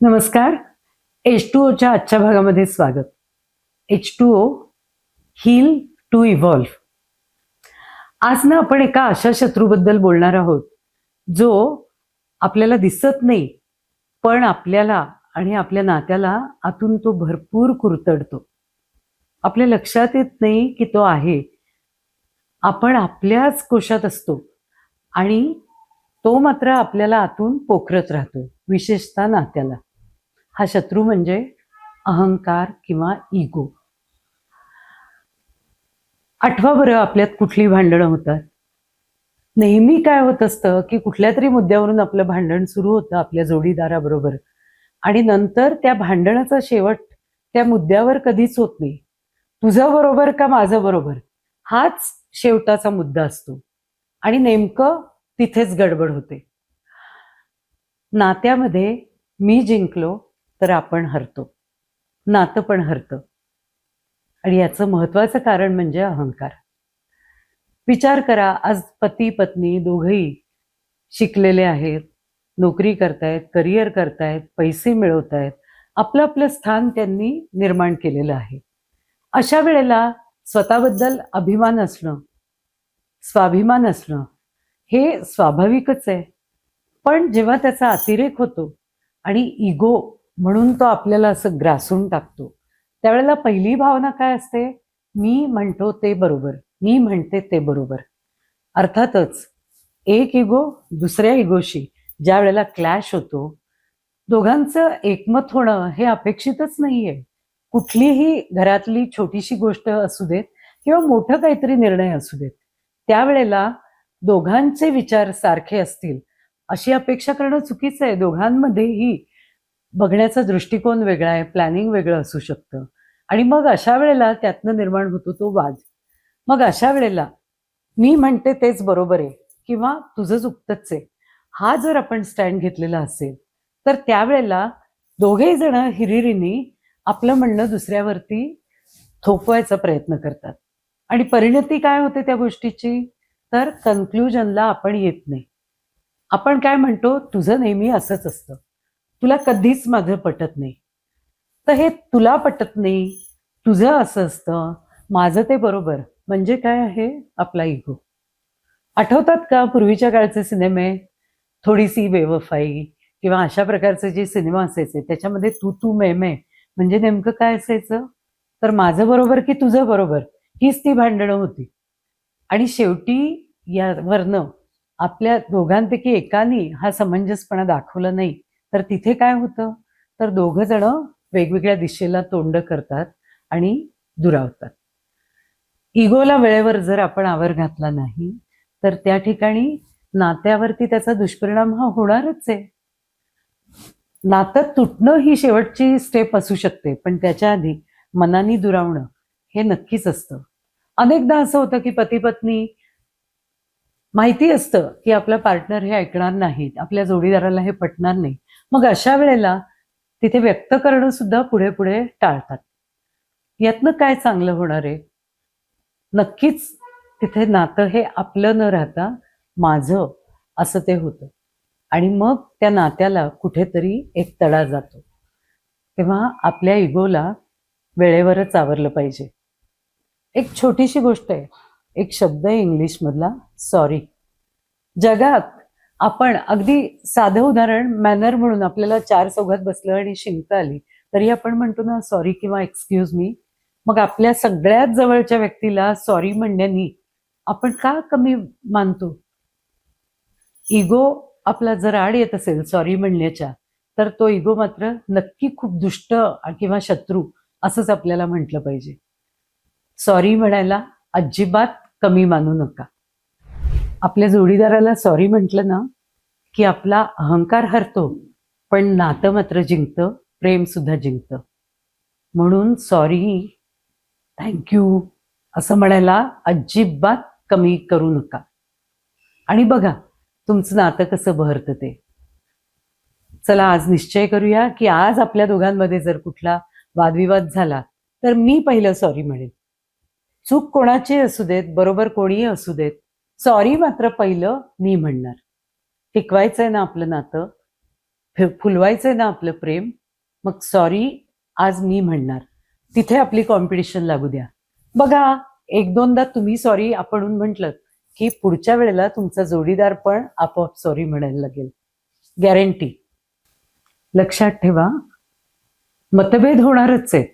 नमस्कार. H two ओच्या आजच्या भागामध्ये स्वागत. H two O heal to evolve आज ना आपण एका अशा शत्रूबद्दल बोलणार आहोत जो आपल्याला दिसत नाही पण आपल्याला आणि आपल्या नात्याला आतून तो भरपूर कुरतडतो. आपल्या लक्षात येत नाही की तो आहे. आपण आपल्याच कोशात असतो आणि तो मात्र आपल्याला आतून पोखरत राहतो विशेषतः नात्याला. हा शत्रू म्हणजे अहंकार किंवा इगो आठवा बरं आपल्यात कुठली भांडणं होतात. नेहमी काय होत असतं की कुठल्या तरी मुद्द्यावरून आपलं भांडण सुरू होतं आपल्या जोडीदाराबरोबर. आणि नंतर त्या भांडणाचा शेवट त्या मुद्द्यावर कधीच होत नाही. तुझं बरोबर का माझं बरोबर? हाच शेवटाचा मुद्दा असतो. आणि नेमकं तिथेच गडबड होते. नात्यामध्ये मी जिंकलो तर आपण हरतो. नातं पण हरतं. आणि याचं महत्वाचं कारण म्हणजे अहंकार. विचार करा आज पती पत्नी दोघही शिकलेले आहेत नोकरी करतायत करिअर करतायत पैसे मिळवत आहेत आपलं आपलं स्थान त्यांनी निर्माण केलेलं आहे. अशा वेळेला स्वतःबद्दल अभिमान असणं स्वाभिमान असणं हे स्वाभाविकच आहे. पण जेव्हा त्याचा अतिरेक होतो आणि इगो म्हणून तो आपल्याला असं ग्रासून टाकतो. त्यावेळेला पहिली भावना काय असते? मी म्हणतो ते बरोबर. मी म्हणते ते बरोबर. अर्थातच एक इगो दुसऱ्या इगोशी ज्या वेळेला क्लॅश होतो दोघांचं एकमत होणं हे अपेक्षितच नाहीये. कुठलीही घरातली छोटीशी गोष्ट असू देत किंवा मोठं काहीतरी निर्णय असू देत त्यावेळेला दोघांचे विचार सारखे असतील अशी अपेक्षा करणं चुकीचं आहे. दोघांमध्येही बघण्याचा दृष्टिकोन वेगळा आहे प्लॅनिंग वेगळं असू शकतं. आणि मग अशा वेळेला त्यातनं निर्माण होतो तो वाद. मग अशा वेळेला मी म्हणते तेच बरोबर आहे किंवा तुझं चुकतच आहे. हा जर आपण स्टँड घेतलेला असेल तर त्यावेळेला दोघेही जण हिरिरीनी आपलं म्हणणं दुसऱ्यावरती थोपवायचा प्रयत्न करतात. आणि परिणती काय होते त्या गोष्टीची? तर कन्क्लुजनला आपण येत नाही. आपण काय म्हणतो? तुझं नेहमी असंच असतं. तुला कधीच माझं पटत नाही. तर हे तुला पटत नाही तुझं असं असतं माझं ते बरोबर. म्हणजे काय आहे? आपला इगो आठवतात का पूर्वीच्या काळचे सिनेमे? थोडीशी बेवफाई किंवा अशा प्रकारचे जे सिनेमा असायचे त्याच्यामध्ये तू तू मे मे. म्हणजे नेमकं काय असायचं? तर माझं बरोबर की तुझं बरोबर? हीच ती भांडणं होती. आणि शेवटी यावरनं आपल्या दोघांपैकी एकानी हा समंजसपणा दाखवला नाही. तर तिथे काय होतं? तर दोघं जण वेगवेगळ्या दिशेला तोंड करतात आणि दुरावतात. इगोला वेळेवर जर आपण आवर घातला नाही तर त्या ठिकाणी नात्यावरती त्याचा दुष्परिणाम हा होणारच आहे. नातं तुटणं ही शेवटची स्टेप असू शकते पण त्याच्या आधी मनानी दुरावणं हे नक्कीच असतं. अनेकदा असं होतं की पती पत्नी माहिती असतं की आपला पार्टनर हे ऐकणार नाहीत आपल्या जोडीदाराला हे पटणार नाही. मग अशा वेळेला तिथे व्यक्त करणं सुद्धा पुढे पुढे टाळतात. यातनं काय चांगलं होणार आहे? नक्कीच तिथे नातं हे आपलं न राहता माझं असं ते होतं. आणि मग त्या नात्याला कुठेतरी एक तडा जातो. तेव्हा आपल्या इगोला वेळेवरच आवरलं पाहिजे. एक छोटीशी गोष्ट आहे. एक शब्द आहे इंग्लिशमधला सॉरी. जगात आपण अगदी साधं उदाहरण मॅनर म्हणून आपल्याला चार चौघात बसलं आणि शिंक आली तरी आपण म्हणतो ना सॉरी किंवा एक्सक्यूज मी मग आपल्या सगळ्यात जवळच्या व्यक्तीला सॉरी म्हणण्यानी आपण का कमी मानतो? इगो आपला जर आड येत असेल सॉरी म्हणण्याच्या तर तो इगो मात्र नक्की खूप दुष्ट किंवा शत्रू असंच आपल्याला म्हटलं पाहिजे. सॉरी म्हणायला अजिबात कमी मानू नका. आपल्या जोडीदाराला सॉरी म्हटलं ना की आपला अहंकार हरतो पण नातं मात्र जिंकतं प्रेम सुद्धा जिंकतं. म्हणून सॉरी थँक्यू असं म्हणायला अजिबात कमी करू नका. आणि बघा तुमचं नातं कसं बहरतं ते. चला आज निश्चय करूया की आज आपल्या दोघांमध्ये जर कुठला वादविवाद झाला तर मी पहिलं सॉरी म्हणेन. चूक कोणाची असू देत बरोबर कोणीही असू देत सॉरी मात्र पहिलं मी म्हणणार. टिकवायचंय ना आपलं नातं फुलवायचंय ना आपलं प्रेम मग सॉरी आज मी म्हणणार. तिथे आपली कॉम्पिटिशन लागू द्या. बघा एक दोनदा तुम्ही सॉरी आपण म्हटलं की पुढच्या वेळेला तुमचा जोडीदार पण आपोआप सॉरी म्हणायला लागेल. गॅरंटी लक्षात ठेवा मतभेद होणारच आहेत.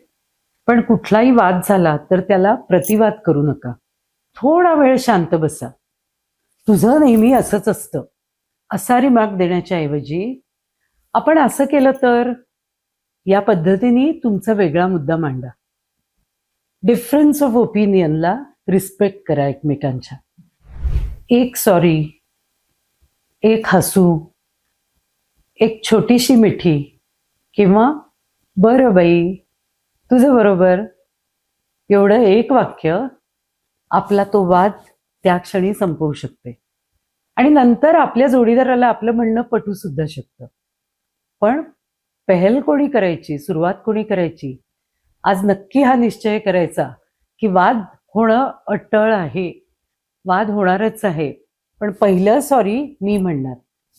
पण कुठलाही वाद झाला तर त्याला प्रतिवाद करू नका. थोडा वेळ शांत बसा. तुझं नेहमी असंच असतं. असा रिमार्क देण्याच्या ऐवजी आपण असं केलं तर या पद्धतीने तुमचा वेगळा मुद्दा मांडा. डिफरन्स ऑफ ओपिनियनला रिस्पेक्ट करा एकमेकांच्या. एक सॉरी एक हसू एक छोटीशी मिठी किंवा बरं बाई तुझं बरोबर एवढं एक वाक्य आपला तो वाद त्या क्षणी संपवू शकते. आणि नंतर आपल्या जोडीदाराला आपलं म्हणणं पटू सुद्धा शकतं. पण पहल कोणी करायची सुरुवात कोणी करायची? आज नक्की हा निश्चय करायचा की वाद होणं अटळ आहे. वाद होणारच आहे. पण पहिलं सॉरी मी म्हणणार.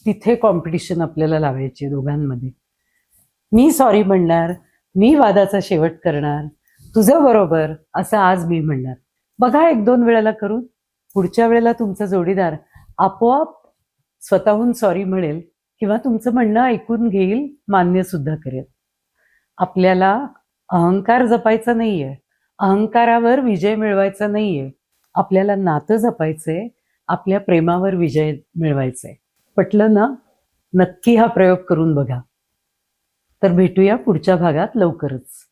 तिथे कॉम्पिटिशन आपल्याला लावायची दोघांमध्ये. मी सॉरी म्हणणार मी वादाचा शेवट करणार तुझं बरोबर असं आज मी म्हणणार. बघा एक दोन वेळेला करून. पुढच्या वेळेला तुमचा जोडीदार आपोआप स्वतःहून सॉरी म्हणेल किंवा तुमचं म्हणणं ऐकून घेईल मान्य सुद्धा करेल. आपल्याला अहंकार जपायचा नाहीये. अहंकारावर विजय मिळवायचा नाहीये. आपल्याला नातं जपायचंय. आपल्या प्रेमावर विजय मिळवायचंय. पटलं ना? नक्की हा प्रयोग करून बघा. तर भेटूया पुढच्या भागात लवकरच.